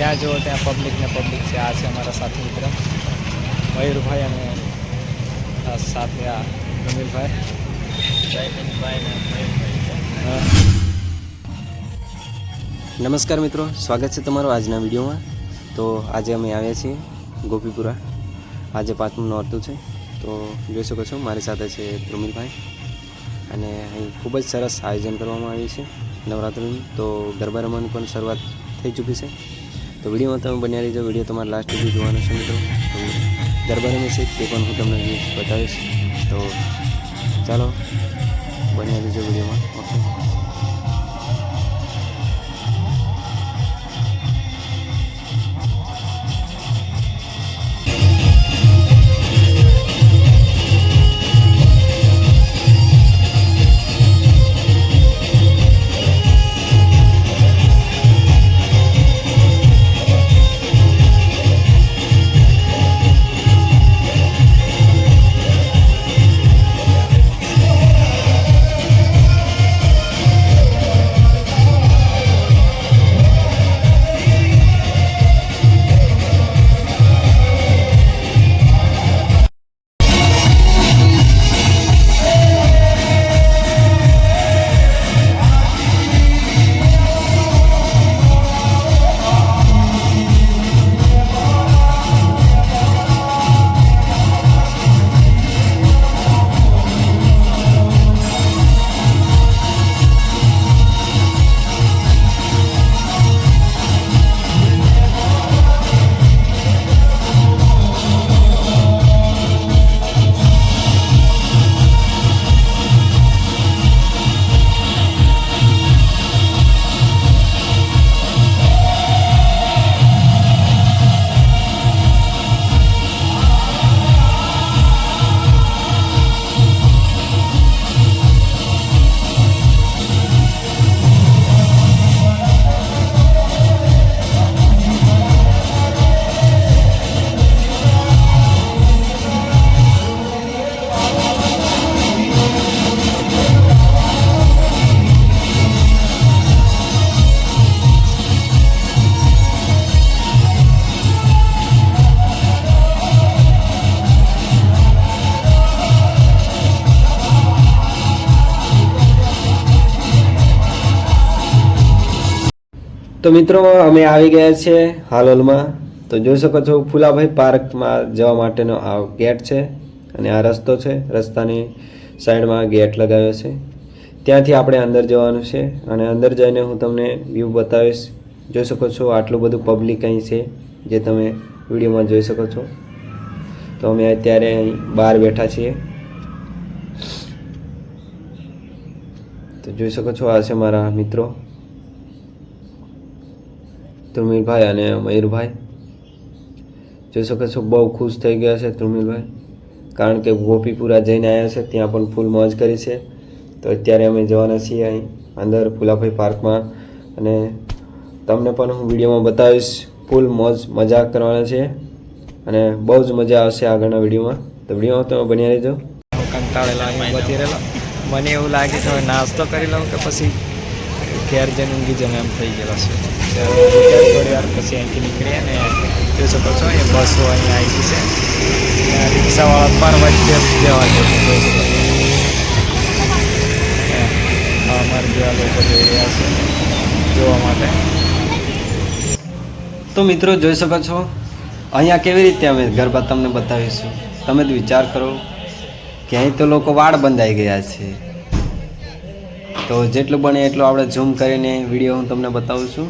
જ્યાં જુઓ ત્યાં પબ્લિક ને પબ્લિક છે. આ છે અમારા સાથી મિત્ર, મયુરભાઈ અને સાથે આ રમીલભાઈ. હા. નમસ્કાર મિત્રો, સ્વાગત છે તમારું આજના વિડીયોમાં. તો આજે અમે આવ્યા છીએ ગોપીપુરા. આજે પાંચમું નોરતું છે. તો જોઈ શકો છો, મારી સાથે છે ધ્રુમિલભાઈ અને અહીં ખૂબ જ સરસ આયોજન કરવામાં આવ્યું છે નવરાત્રિનું. તો ગરબા રમવાની પણ શરૂઆત થઈ ચૂકી છે. તો વિડીયોમાં તમે બન્યા રહીજો. વીડિયો તમારે લાસ્ટ સુધી જોવાનો છે મિત્રો. તો ગરબા રમે છે, તે પણ હું તમને બતાવીશ. તો ચાલો, બન્યા રહીજો વિડીયોમાં. ઓકે. તો મિત્રો, અમે આવી ગયા છે હાલોલમાં. તો જોઈ શકો છો, ફુલાભાઈ પાર્કમાં જવા માટેનો આ ગેટ છે અને આ રસ્તો છે. રસ્તાની સાઈડમાં ગેટ લગાવ્યો છે. ત્યાંથી આપણે અંદર જવાનું છે અને અંદર જઈને હું તમને વ્યૂ બતાવીશ. જોઈ શકો છો, આટલું બધું પબ્લિક અહીં છે જે તમે વિડીયોમાં જોઈ શકો છો. તો અમે અત્યારે અહીં બહાર બેઠા છીએ. તો જોઈ શકો છો, આ છે મારા મિત્રો. ધ્રુમિલભાઈ અને મયુરભાઈ. જોઈ શકો છો, બહુ ખુશ થઈ ગયા છે ધ્રુમિલભાઈ કારણ કે ગોપીપુરા જઈને આવ્યા છે, ત્યાં પણ ફૂલ મોજ કરી છે. તો અત્યારે અમે જવાના છીએ અહીં, અંદર ફુલાભાઈ પાર્કમાં. અને તમને પણ હું વિડીયોમાં બતાવીશ, ફૂલ મોજ, મજા કરવાના છે. અને બહુ જ મજા આવશે આગળના વિડીયોમાં. તો વિડીયોમાં તમે બન્યા રહેજો. કંટાળેલા બધી રહેલો. મને એવું લાગે કે નાસ્તો કરી લઉં કે પછી ઘેર જઈને ઊંઘી જમે એમ થઈ ગયેલા છે. પછી અહીંથી નીકળીએ ને જોઈ શકો છો એ બસો અહીંયા આવી છે. રિક્ષાવાળા પર વચ્ચે જવા છે, જોઈ જેવા લોકો જઈ રહ્યા છે, જોવા માટે. તો મિત્રો, જોઈ શકો છો, અહીંયા કેવી રીતે અમે ગરબા તમને બતાવીશું? તમે જ વિચાર કરો કે અહીં તો લોકો વાળ બંધાઈ ગયા છે. તો જેટલું બને એટલું આપણે ઝૂમ કરીને વીડિયો હું તમને બતાવું છું.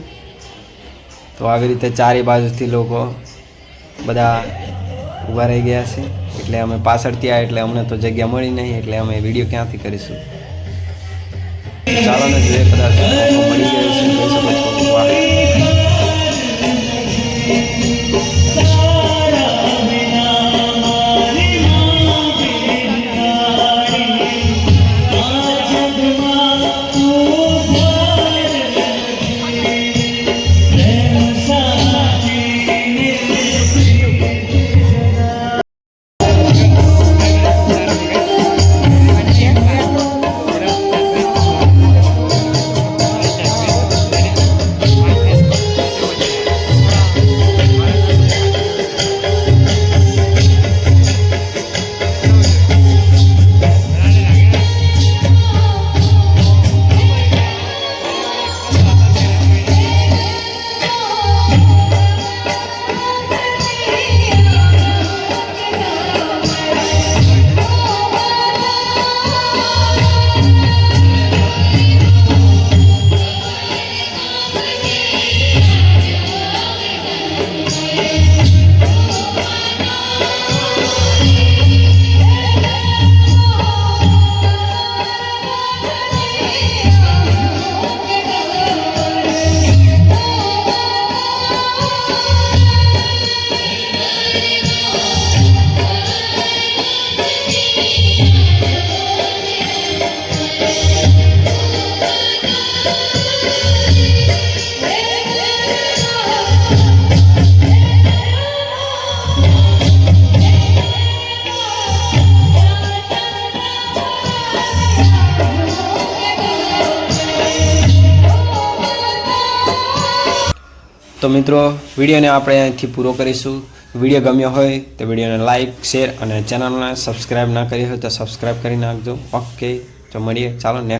તો આવી રીતે ચારે બાજુથી લોકો બધા ઊભા રહી ગયા છે. એટલે અમે પાછળથી આવ્યા એટલે અમને તો જગ્યા મળી નહીં, એટલે અમે વીડિયો ક્યાંથી કરીશું? ચાલો ને જોઈએ કદાચ મળી ગયું છે તો મિત્રો, વિડીયોને આપણે અહીંથી પૂરો કરીશું. વીડિયો ગમ્યો હોય તો વિડીયોને લાઇક શેર અને ચેનલને સબસ્ક્રાઈબ ના કરી હોય તો સબસ્ક્રાઈબ કરી નાખજો. ઓકે, તો મળીએ. ચાલો, નેક્સ્ટ